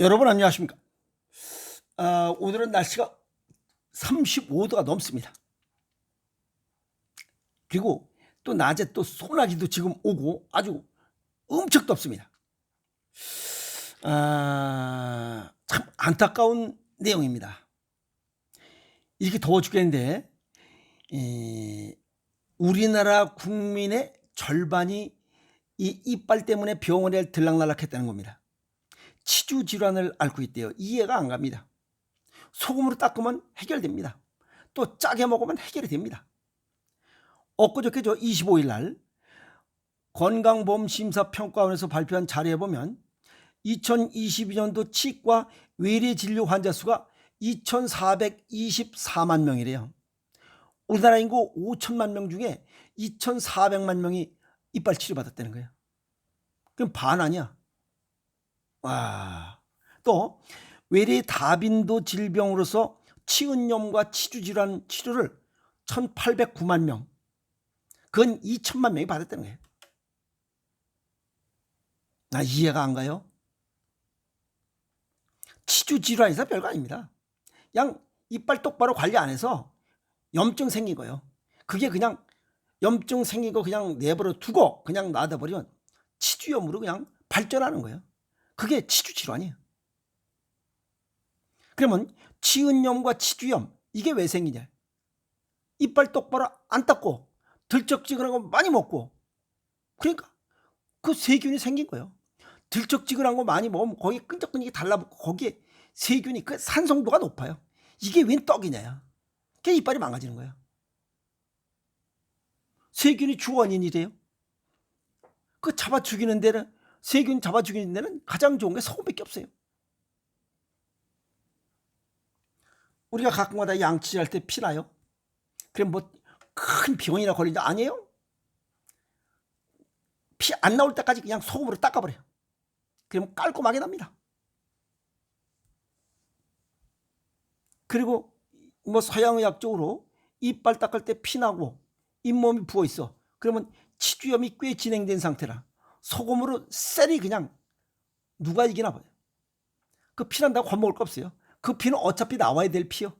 여러분 안녕하십니까? 아, 오늘은 날씨가 35도가 넘습니다. 그리고 또 낮에 또 소나기도 지금 오고 아주 엄청 덥습니다. 아, 참 안타까운 내용입니다. 이렇게 더워 죽겠는데 에, 우리나라 국민의 절반이 이 이빨 때문에 병원에 들락날락했다는 겁니다. 치주 질환을 앓고 있대요. 이해가 안 갑니다. 소금으로 닦으면 해결됩니다. 또 짜게 먹으면 해결이 됩니다. 엊그저께 저 25일 날 건강보험심사평가원에서 발표한 자료에 보면 2022년도 치과 외래 진료 환자 수가 2,424만 명이래요. 우리나라 인구 5천만 명 중에 2,400만 명이 이빨 치료 받았다는 거예요. 그럼 반 아니야. 와. 또 외래 다빈도 질병으로서 치은염과 치주질환 치료를 1,809만 명, 그건 2천만 명이 받았다는 거예요. 나 이해가 안 가요? 치주질환에서 별거 아닙니다. 그냥 이빨 똑바로 관리 안 해서 염증 생긴 거예요. 그게 그냥 염증 거 그냥 내버려 두고 그냥 놔둬버리면 치주염으로 그냥 발전하는 거예요. 그게 치주 질환이에요. 그러면 치은염과 치주염 이게 왜 생기냐? 이빨 똑바로 안 닦고 들쩍지근한 거 많이 먹고 그러니까 그 세균이 생긴 거예요. 들쩍지근한 거 많이 먹으면 거기 끈적끈적이 달라붙고 거기에 세균이 그 산성도가 높아요. 이게 웬 떡이냐? 그게 이빨이 망가지는 거예요. 세균이 주원인이래요. 그 잡아 죽이는 데는 세균 잡아 죽이는 데는 가장 좋은 게 소금밖에 없어요. 우리가 가끔가다 양치할 때 피나요? 그럼 뭐 큰 병이나 걸리냐? 아니에요. 피 안 나올 때까지 그냥 소금으로 닦아버려요. 그러면 깔끔하게 납니다. 그리고 뭐 서양의학 적으로 이빨 닦을 때 피나고 잇몸이 부어 있어. 그러면 치주염이 꽤 진행된 상태라 소금으로 셀이 그냥 누가 이기나 봐요. 그 피난다고 겁먹을 거 없어요. 그 피는 어차피 나와야 될 피요.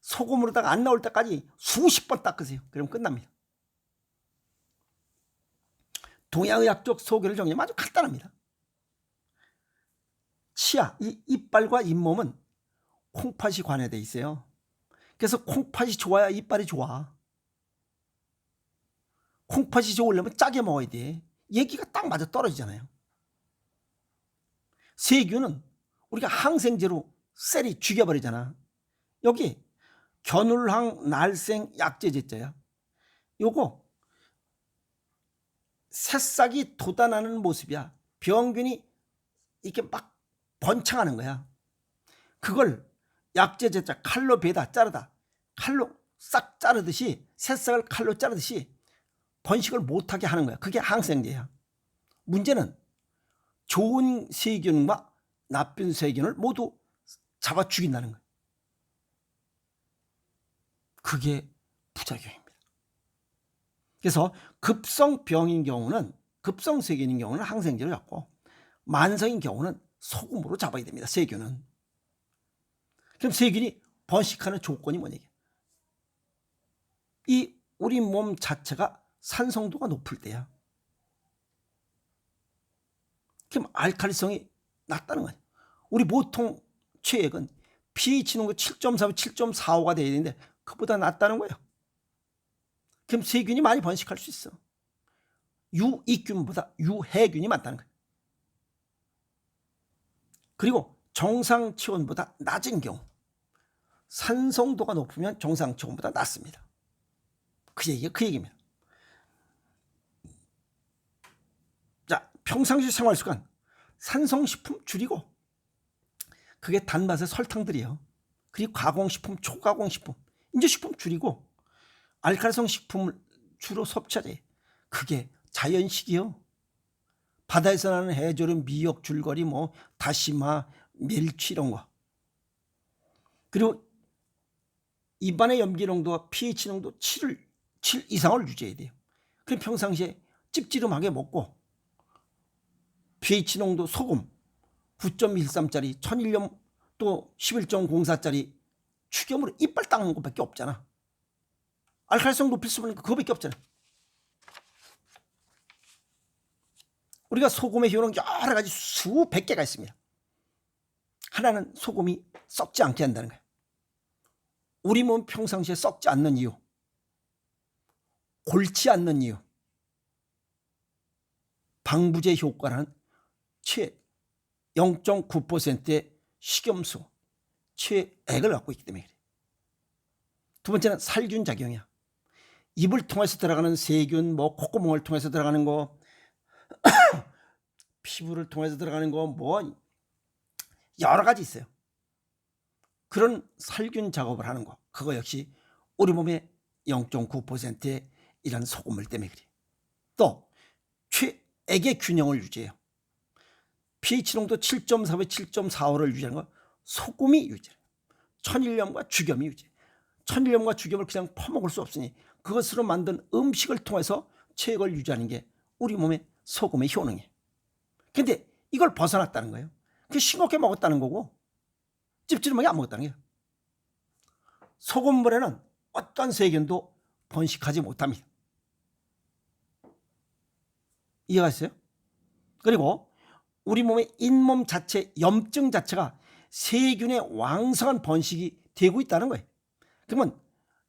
소금으로다가 안 나올 때까지 수십 번 닦으세요. 그럼 끝납니다. 동양의학적 소개를 정리하면 아주 간단합니다. 치아, 이 이빨과 잇몸은 콩팥이 관여돼 있어요. 그래서 콩팥이 좋아야 이빨이 좋아. 콩팥이 좋으려면 짜게 먹어야 돼. 얘기가 딱 맞아 떨어지잖아요. 세균은 우리가 항생제로 셀이 죽여버리잖아. 여기 견울항 날생 약제제자야. 요거 새싹이 돋아나는 모습이야. 병균이 이렇게 막 번창하는 거야. 그걸 약제제자 칼로 베다 자르다 칼로 싹 자르듯이 새싹을 칼로 자르듯이 번식을 못하게 하는 거야. 그게 항생제야. 문제는 좋은 세균과 나쁜 세균을 모두 잡아 죽인다는 거야. 그게 부작용입니다. 그래서 급성병인 경우는 급성 세균인 경우는 항생제를 잡고 만성인 경우는 소금으로 잡아야 됩니다. 세균은. 그럼 세균이 번식하는 조건이 뭐냐? 이 우리 몸 자체가 산성도가 높을 때야. 그럼 알칼리성이 낮다는 거야. 우리 보통 최액은 pH는 7.3, 7.45가 돼야 되는데 그보다 낮다는 거예요. 그럼 세균이 많이 번식할 수 있어. 유익균보다 유해균이 많다는 거예요. 그리고 정상 체온보다 낮은 경우 산성도가 높으면 정상 체온보다 낮습니다. 그 얘기가 그 얘기입니다. 자, 평상시 생활 습관 산성식품 줄이고 그게 단맛의 설탕들이에요. 그리고 가공식품, 초가공식품, 인제식품 줄이고 알칼리성 식품을 주로 섭취하지. 그게 자연식이요. 바다에서 나는 해조류, 미역, 줄거리, 뭐 다시마, 멸치 이런 거. 그리고 입안의 염기 농도와 pH 농도 7을 7 이상을 유지해야 돼요. 그럼 평상시에 찝찝하게 먹고 pH 농도 소금 9.13짜리, 천일염 또 11.04짜리 축염으로 이빨 닦는 것밖에 없잖아. 알칼리성 높일 수 있는 거 그거밖에 없잖아. 우리가 소금의 효능 여러 가지 수백 개가 있습니다. 하나는 소금이 썩지 않게 한다는 거예요. 우리 몸 평상시에 썩지 않는 이유, 골치 않는 이유, 방부제 효과라는 최 0.9%의 식염수, 최액을 갖고 있기 때문에 그래. 두 번째는 살균 작용이야. 입을 통해서 들어가는 세균, 뭐 콧구멍을 통해서 들어가는 거, 피부를 통해서 들어가는 거, 뭐 여러 가지 있어요. 그런 살균 작업을 하는 거, 그거 역시 우리 몸의 0.9%의 이런 소금물 때문에 그래. 또 최액의 균형을 유지해요. pH 농도 7.4에 7.45를 유지하는 거 소금이 유지해요. 천일염과 죽염이 유지해요. 천일염과 죽염을 그냥 퍼먹을 수 없으니 그것으로 만든 음식을 통해서 체액을 유지하는 게 우리 몸의 소금의 효능이에요. 근데 이걸 벗어났다는 거예요. 그 싱겁게 먹었다는 거고 찝찝하게 안 먹었다는 거예요. 소금물에는 어떤 세균도 번식하지 못합니다. 이해가 있어요? 그리고 우리 몸의 잇몸 자체, 염증 자체가 세균의 왕성한 번식이 되고 있다는 거예요. 그러면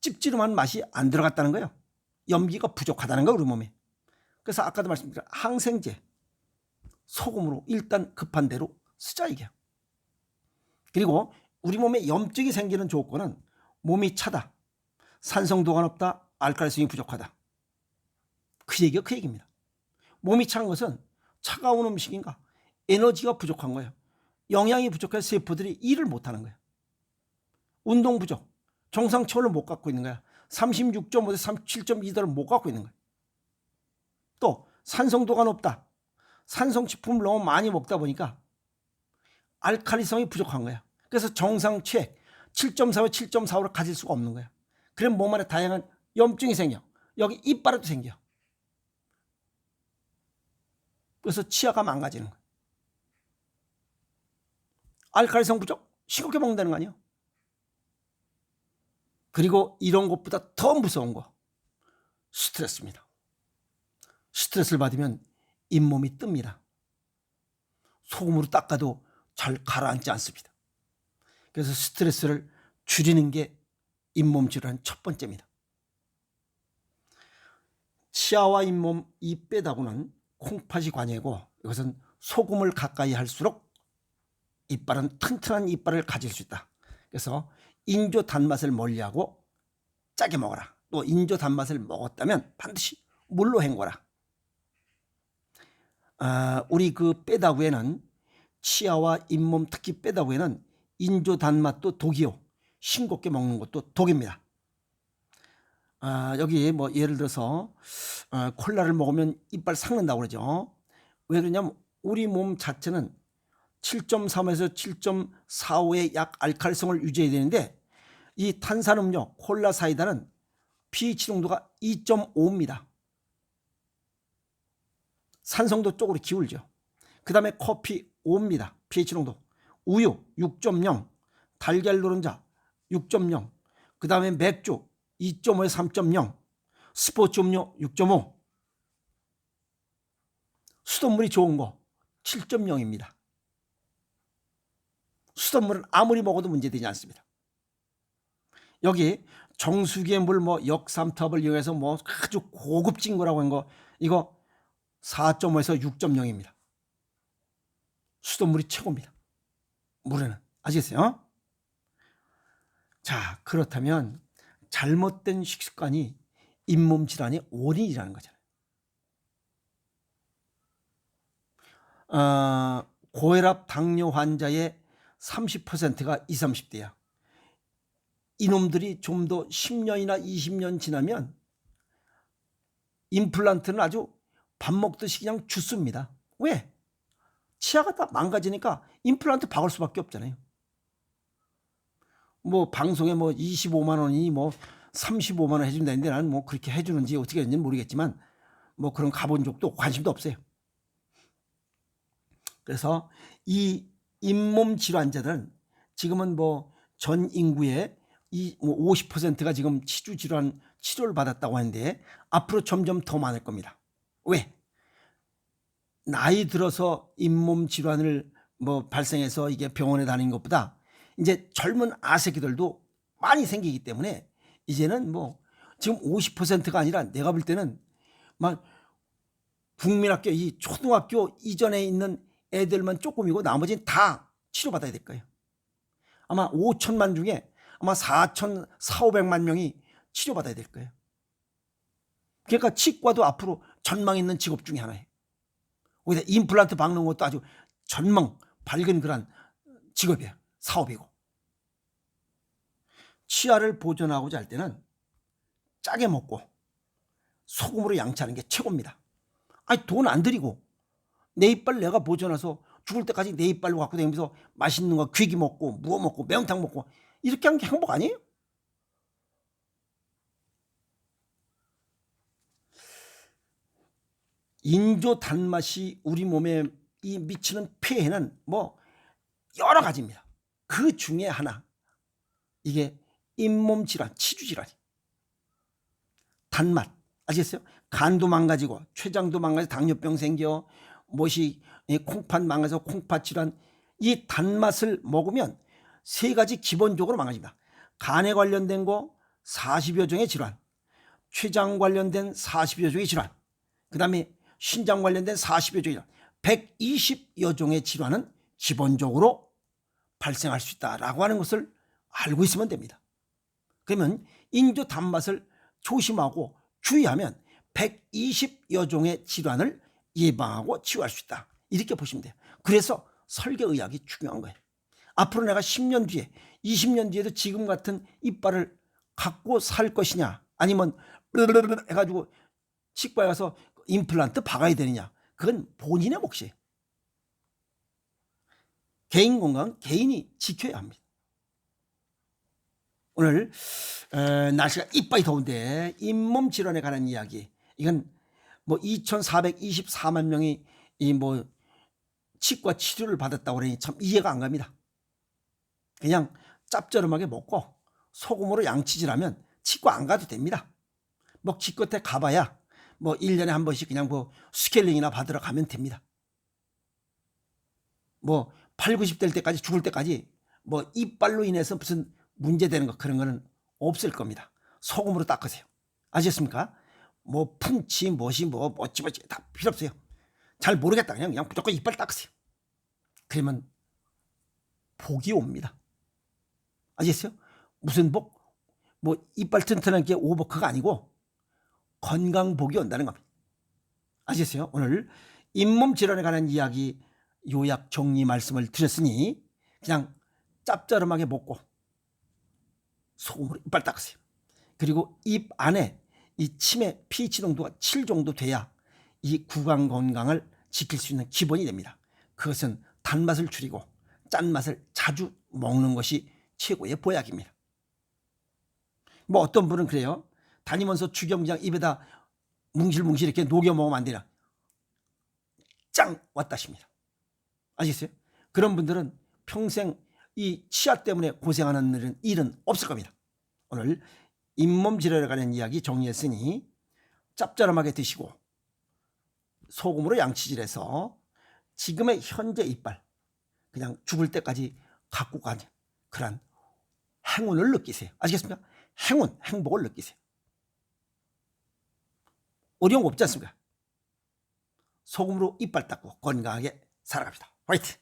찝찝한 맛이 안 들어갔다는 거예요. 염기가 부족하다는 거예요, 우리 몸에. 그래서 아까도 말씀드린 항생제, 소금으로 일단 급한 대로 쓰자 이게. 그리고 우리 몸에 염증이 생기는 조건은 몸이 차다, 산성도가 높다, 알칼리성이 부족하다. 그 얘기가 그 얘기입니다. 몸이 찬 것은 차가운 음식인가 에너지가 부족한 거예요. 영양이 부족해서 세포들이 일을 못하는 거예요. 운동 부족, 정상 체온을 못 갖고 있는 거야. 36.5대 37.2도를 못 갖고 있는 거야. 또 산성도가 높다. 산성식품을 너무 많이 먹다 보니까 알칼리성이 부족한 거야. 그래서 정상 체액 7.4와 7.45를 가질 수가 없는 거야. 그럼 몸 안에 다양한 염증이 생겨. 여기 이빨에도 생겨. 그래서 치아가 망가지는 거야. 알칼리성 부족? 싱겁게 먹는다는 거 아니에요? 그리고 이런 것보다 더 무서운 거 스트레스입니다. 스트레스를 받으면 잇몸이 뜹니다. 소금으로 닦아도 잘 가라앉지 않습니다. 그래서 스트레스를 줄이는 게 잇몸 질환 첫 번째입니다. 치아와 잇몸 이 빼다고는 콩팥이 관여고 이것은 소금을 가까이 할수록 이빨은 튼튼한 이빨을 가질 수 있다. 그래서 인조 단맛을 멀리하고 짜게 먹어라. 또 인조 단맛을 먹었다면 반드시 물로 헹궈라. 아, 우리 그 빼다구에는 치아와 잇몸 특히 빼다구에는 인조 단맛도 독이요. 싱겁게 먹는 것도 독입니다. 아, 여기 뭐 예를 들어서 아, 콜라를 먹으면 이빨 삭는다고 그러죠. 왜 그러냐면 우리 몸 자체는 7.3에서 7.45의 약 알칼리성을 유지해야 되는데 이 탄산음료 콜라 사이다는 pH 농도가 2.5입니다. 산성도 쪽으로 기울죠. 그 다음에 커피 5입니다. pH 농도. 우유 6.0, 달걀 노른자 6.0, 그 다음에 맥주 2.5에 3.0, 스포츠 음료 6.5, 수돗물이 좋은 거 7.0입니다. 수돗물은 아무리 먹어도 문제되지 않습니다. 여기 정수기의 물 뭐 역삼탑을 이용해서 뭐 아주 고급진 거라고 한 거 이거 4.5에서 6.0입니다. 수돗물이 최고입니다. 물에는 아시겠어요? 자 그렇다면 잘못된 식습관이 잇몸 질환의 원인이라는 거잖아요. 어, 고혈압 당뇨 환자의 30%가 20, 30대야. 이놈들이 좀 더 10년이나 20년 지나면 임플란트는 아주 밥 먹듯이 그냥 죽습니다. 왜? 치아가 다 망가지니까 임플란트 박을 수밖에 없잖아요. 뭐 방송에 뭐 25만 원이 뭐 35만 원 해준다는데 나는 뭐 그렇게 해주는지 어떻게 했는지 모르겠지만 뭐 그런 가본 적도 관심도 없어요. 그래서 이 잇몸 질환자들은 지금은 뭐 전 인구의 이 50%가 지금 치주 질환 치료를 받았다고 하는데 앞으로 점점 더 많을 겁니다. 왜? 나이 들어서 잇몸 질환을 뭐 발생해서 이게 병원에 다니는 것보다 이제 젊은 아새끼들도 많이 생기기 때문에 이제는 뭐 지금 50%가 아니라 내가 볼 때는 막 국민학교 이 초등학교 이전에 있는 애들만 조금이고 나머지는 다 치료받아야 될 거예요. 아마 5천만 중에 아마 4천, 4, 500만 명이 치료받아야 될 거예요. 그러니까 치과도 앞으로 전망 있는 직업 중에 하나예요. 거기다 임플란트 박는 것도 아주 전망 밝은 그런 직업이에요. 사업이고. 치아를 보존하고자 할 때는 짜게 먹고 소금으로 양치하는 게 최고입니다. 아니 돈 안 들이고 내 이빨 내가 보존해서 죽을 때까지 내 이빨로 갖고 다니면서 맛있는 거 귀기 먹고 무어 먹고 매운탕 먹고 이렇게 하는 게 행복 아니에요? 인조 단맛이 우리 몸에 이 미치는 폐해는 뭐 여러 가지입니다. 그 중에 하나 이게 잇몸 질환, 치주 질환이 단맛 아시겠어요? 간도 망가지고 췌장도 망가져 당뇨병 생겨 못이 이 콩팥 망가져 콩팥 질환 이 단맛을 먹으면 세 가지 기본적으로 망가집니다. 간에 관련된 거 40여 종의 질환, 췌장 관련된 40여 종의 질환, 그 다음에 신장 관련된 40여 종의 질환, 120여 종의 질환은 기본적으로 발생할 수 있다라고 하는 것을 알고 있으면 됩니다. 그러면 인조 단맛을 조심하고 주의하면 120여 종의 질환을 예방하고 치유할 수 있다. 이렇게 보시면 돼요. 그래서 설계의학이 중요한 거예요. 앞으로 내가 10년 뒤에, 20년 뒤에도 지금 같은 이빨을 갖고 살 것이냐, 아니면 해가지고 치과에 가서 임플란트 박아야 되느냐, 그건 본인의 몫이에요. 개인 건강 개인이 지켜야 합니다. 오늘 에, 날씨가 이빠이 더운데 잇몸 질환에 관한 이야기 이건 뭐 2,424만 명이 이 뭐 치과 치료를 받았다고 그러니 참 이해가 안 갑니다. 그냥 짭조름하게 먹고 소금으로 양치질하면 치과 안 가도 됩니다. 뭐 기껏해 가봐야 뭐 1년에 한 번씩 그냥 뭐 스케일링이나 받으러 가면 됩니다. 뭐 8, 90될 때까지 죽을 때까지 뭐 이빨로 인해서 무슨 문제되는 거 그런 거는 없을 겁니다. 소금으로 닦으세요. 아셨습니까? 뭐 푼치 뭐시 뭐 뭐지 다 필요 없어요. 잘 모르겠다 그냥 그냥 무조건 이빨 닦으세요. 그러면 복이 옵니다. 아시겠어요? 무슨 복? 뭐 이빨 튼튼한 게 오버크가 아니고 건강 복이 온다는 겁니다. 아시겠어요? 오늘 잇몸 질환에 관한 이야기 요약 정리 말씀을 드렸으니 그냥 짭짤하게 먹고 소금으로 이빨 닦으세요. 그리고 입 안에 이 침의 pH 농도가 7 정도 돼야 이 구강 건강을 지킬 수 있는 기본이 됩니다. 그것은 단맛을 줄이고 짠맛을 자주 먹는 것이 최고의 보약입니다. 뭐 어떤 분은 그래요. 다니면서 주경장 입에다 뭉실뭉실 이렇게 녹여 먹으면 안 되나. 짱! 왔다십니다. 아시겠어요? 그런 분들은 평생 이 치아 때문에 고생하는 일은, 없을 겁니다. 오늘 잇몸 질환에 관한 이야기 정리했으니 짭짤하게 드시고 소금으로 양치질해서 지금의 현재 이빨 그냥 죽을 때까지 갖고 가는 그런 행운을 느끼세요. 아시겠습니까? 행운, 행복을 느끼세요. 어려운 거 없지 않습니까? 소금으로 이빨 닦고 건강하게 살아갑니다. 화이팅!